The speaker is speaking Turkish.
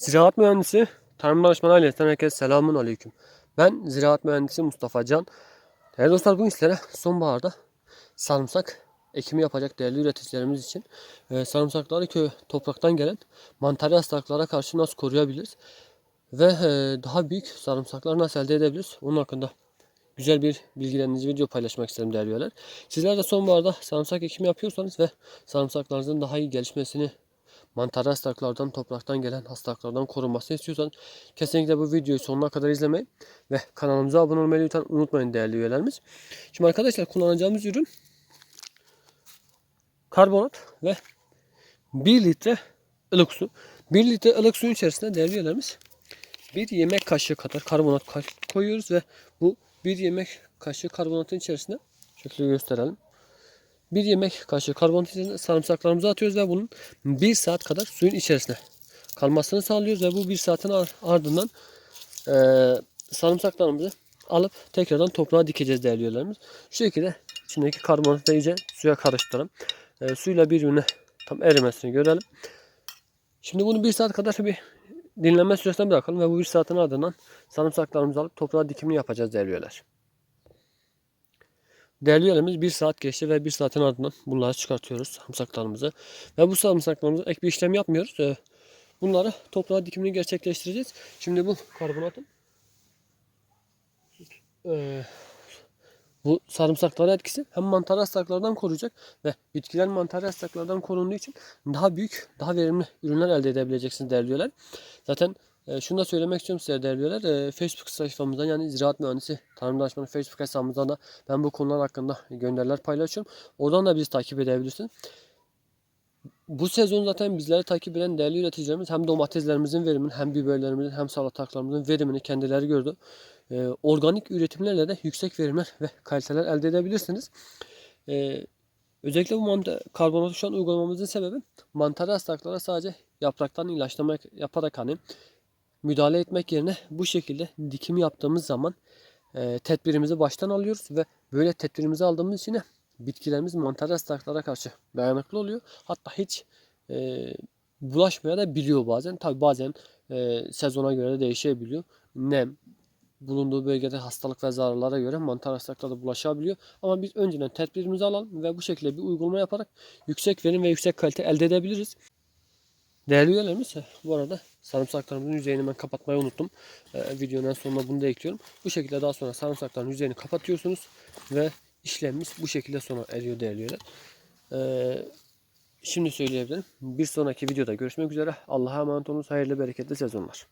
Ziraat mühendisi Tarım Danışmanı ailesinden herkese selamun aleyküm. Ben ziraat mühendisi Mustafa Can. Değerli dostlar bugün sizlere sonbaharda sarımsak ekimi yapacak değerli üreticilerimiz için e, sarımsakları köy topraktan gelen mantarı hastalıklara karşı nasıl koruyabiliriz ve e, daha büyük sarımsakları nasıl elde edebiliriz onun hakkında güzel bir bilgilendirici video paylaşmak isterim değerli üyeler. Sizler de sonbaharda sarımsak ekimi yapıyorsanız ve sarımsaklarınızın daha iyi gelişmesini mantarı hastalıklardan, topraktan gelen hastalıklardan korunmasını istiyorsanız kesinlikle bu videoyu sonuna kadar izlemeyi ve kanalımıza abone olmayı lütfen unutmayın değerli üyelerimiz. Şimdi arkadaşlar kullanacağımız ürün karbonat ve 1 litre ılık su. 1 litre ılık suyun içerisine değerli üyelerimiz bir yemek kaşığı kadar karbonat koyuyoruz ve bu bir yemek kaşığı karbonatın içerisine şöyle gösterelim. Bir yemek kaşığı karbonat içerisine sarımsaklarımızı atıyoruz ve bunun bir saat kadar suyun içerisine kalmasını sağlıyoruz ve bu bir saatin ardından e, sarımsaklarımızı alıp tekrardan toprağa dikeceğiz değerli üyelerimiz. Şu şekilde içindeki karbonatı iyice suya karıştıralım. E, suyla birbirine tam erimesini görelim. Şimdi bunu bir saat kadar bir dinlenme süresine bırakalım ve bu bir saatin ardından sarımsaklarımızı alıp toprağa dikimini yapacağız değerli üyeler. Değerli üyelerimiz bir saat geçti ve bir saatin ardından bunları çıkartıyoruz sarımsaklarımızı. Ve bu sarımsaklarımızı ek bir işlem yapmıyoruz. Ee, Bunları toprağa dikimini gerçekleştireceğiz. Şimdi bu karbonatın ee, bu sarımsaklara etkisi hem mantar hastalıklardan koruyacak ve bitkiler mantar hastalıklardan korunduğu için daha büyük, daha verimli ürünler elde edebileceksiniz değerli üyeler. Zaten e, şunu da söylemek istiyorum size değerli üyeler. E, Facebook sayfamızdan yani Ziraat Mühendisi Tarım Danışmanı Facebook hesabımızdan da ben bu konular hakkında gönderiler paylaşıyorum. Oradan da bizi takip edebilirsiniz. Bu sezon zaten bizleri takip eden değerli üreticilerimiz hem domateslerimizin verimini hem biberlerimizin hem salatalıklarımızın verimini kendileri gördü. Ee, organik üretimlerle de yüksek verimler ve kaliteler elde edebilirsiniz. Ee, özellikle bu mantar, karbonatı şu an uygulamamızın sebebi mantarı hastalıklara sadece yapraktan ilaçlama yaparak hani müdahale etmek yerine bu şekilde dikim yaptığımız zaman e, tedbirimizi baştan alıyoruz ve böyle tedbirimizi aldığımız için bitkilerimiz mantar hastalıklara karşı dayanıklı oluyor. Hatta hiç e, bulaşmaya da biliyor bazen. Tabi bazen e, sezona göre de değişebiliyor. Nem, bulunduğu bölgede hastalık ve zararlara göre mantar hastalıkları da bulaşabiliyor. Ama biz önceden tedbirimizi alalım ve bu şekilde bir uygulama yaparak yüksek verim ve yüksek kalite elde edebiliriz. Değerli üyelerimiz bu arada sarımsaklarımızın yüzeyini ben kapatmayı unuttum. Ee, videonun sonuna bunu da ekliyorum. Bu şekilde daha sonra sarımsakların yüzeyini kapatıyorsunuz ve işlemimiz bu şekilde sona eriyor değerli üyeler. Ee, şimdi söyleyebilirim. Bir sonraki videoda görüşmek üzere. Allah'a emanet olunuz. Hayırlı bereketli sezonlar.